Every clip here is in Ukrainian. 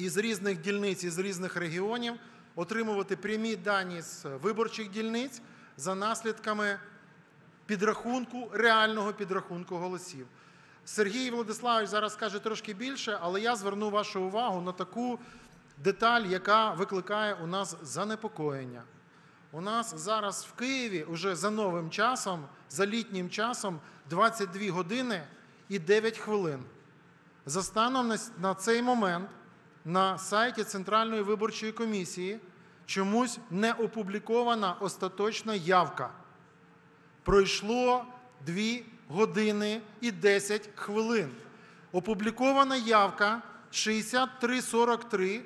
із різних дільниць, із різних регіонів, отримувати прямі дані з виборчих дільниць за наслідками підрахунку, реального підрахунку голосів. Сергій Владиславович зараз скаже трошки більше, але я зверну вашу увагу на таку деталь, яка викликає у нас занепокоєння. У нас зараз в Києві уже за новим часом, за літнім часом 22 години і 9 хвилин. За станом на цей момент на сайті Центральної виборчої комісії чомусь не опублікована остаточна явка. Пройшло 2 години і 10 хвилин. Опублікована явка 6343,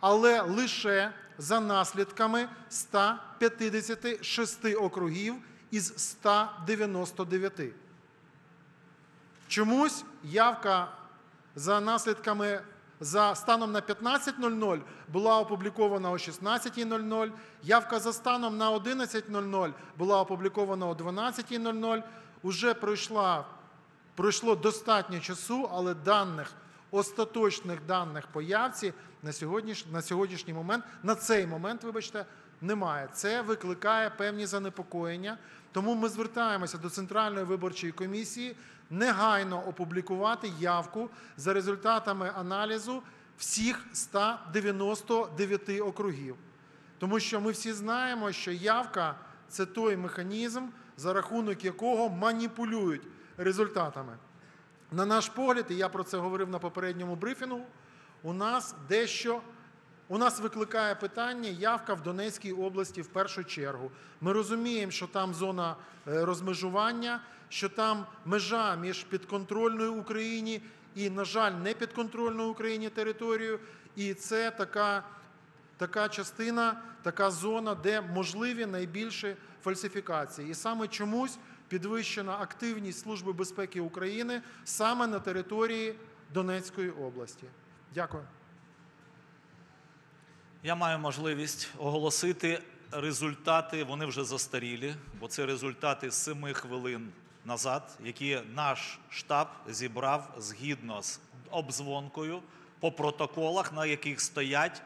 але лише за наслідками 156 округів із 199. Чомусь явка за наслідками за станом на 15.00 була опублікована о 16.00, явка за станом на 11.00 була опублікована о 12.00. Уже пройшла, пройшло достатньо часу, але даних, остаточних даних по явці на сьогоднішній, на сьогоднішній момент, на цей момент, вибачте, немає. Це викликає певні занепокоєння. Тому ми звертаємося до Центральної виборчої комісії негайно опублікувати явку за результатами аналізу всіх 199 округів. Тому що ми всі знаємо, що явка це той механізм, за рахунок якого маніпулюють результатами. На наш погляд, і я про це говорив на попередньому брифінгу, у нас дещо у нас викликає питання явка в Донецькій області в першу чергу. Ми розуміємо, що там зона е, розмежування, що там межа між підконтрольною Україні і, на жаль, непідконтрольною Україні територією. І це така така частина, така зона, де можливі найбільші фальсифікації. І саме чомусь підвищена активність Служби безпеки України саме на території Донецької області. Дякую. Я маю можливість оголосити результати. Вони вже застарілі, бо це результати семи хвилин назад, які наш штаб зібрав згідно з обдзвонкою по протоколах, на яких стоять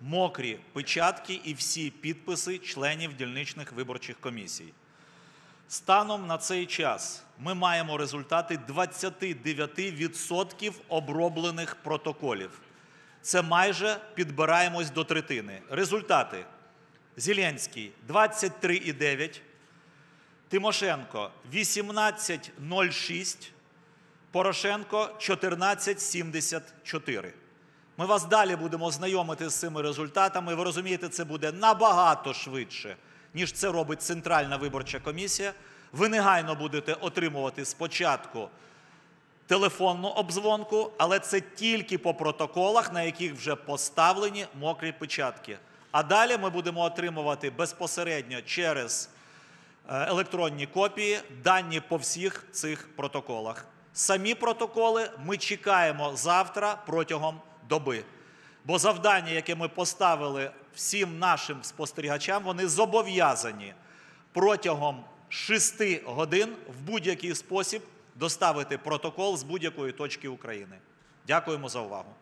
мокрі печатки і всі підписи членів дільничних виборчих комісій. Станом на цей час ми маємо результати 29% оброблених протоколів. Це майже підбираємось до третини. Результати: Зеленський 23,9, Тимошенко 18,06, Порошенко 14,74. Ми вас далі будемо знайомити з цими результатами. Ви розумієте, це буде набагато швидше, ніж це робить Центральна виборча комісія. Ви негайно будете отримувати спочатку телефонну обдзвонку, але це тільки по протоколах, на яких вже поставлені мокрі печатки. А далі ми будемо отримувати безпосередньо через е, електронні копії дані по всіх цих протоколах. Самі протоколи ми чекаємо завтра протягом доби. Бо завдання, яке ми поставили всім нашим спостерігачам, вони зобов'язані протягом 6 годин в будь-який спосіб доставити протокол з будь-якої точки України. Дякуємо за увагу.